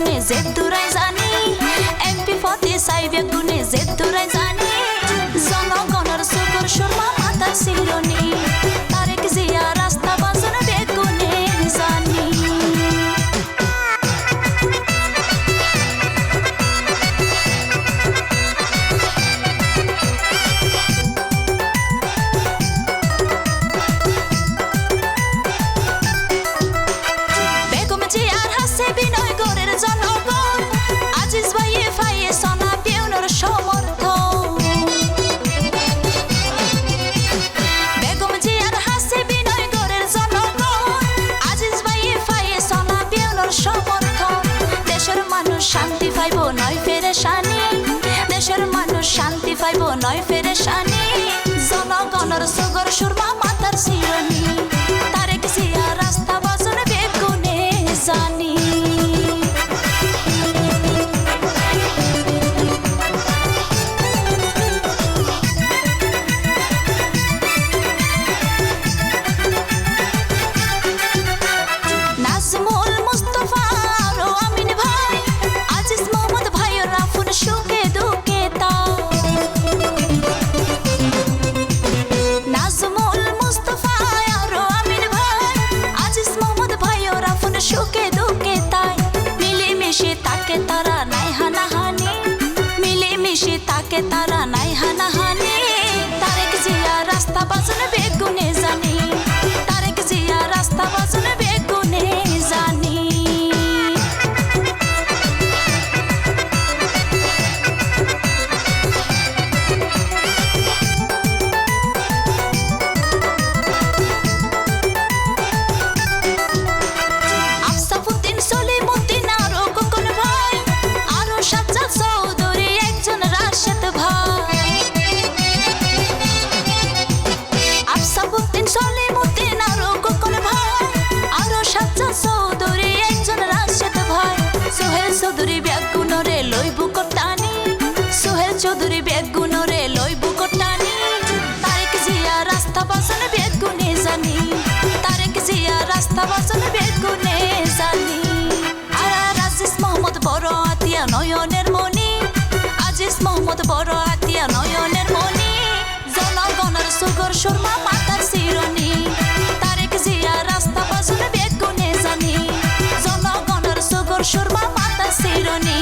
NAZ দেশানি জনগণের সুগর সুরমা তারা নাই হানাহানি। তারেক জিয়া রাস্তা বাসন বেগুনে জানি। তারেক জিয়া রাস্তা বাসন বেগুনে জানি। আফসাফুদ্দিন, সলিমুদ্দিন, আরও কোন ভাই? আরও সাজ্জা বচন বেগুনে জানি। আর আজিজ মোহাম্মদ বড় আতিয়া নয়নের মনি আজিজ মোহাম্মদ বড় আতিয়া নয়নের মনি জনগণের সুগর শর্মা মাতার শিরনি তারেক জিয়া রাস্তা বচন বেগুনে জানি। জনগণের সুগর শর্মা মাতার শিরনি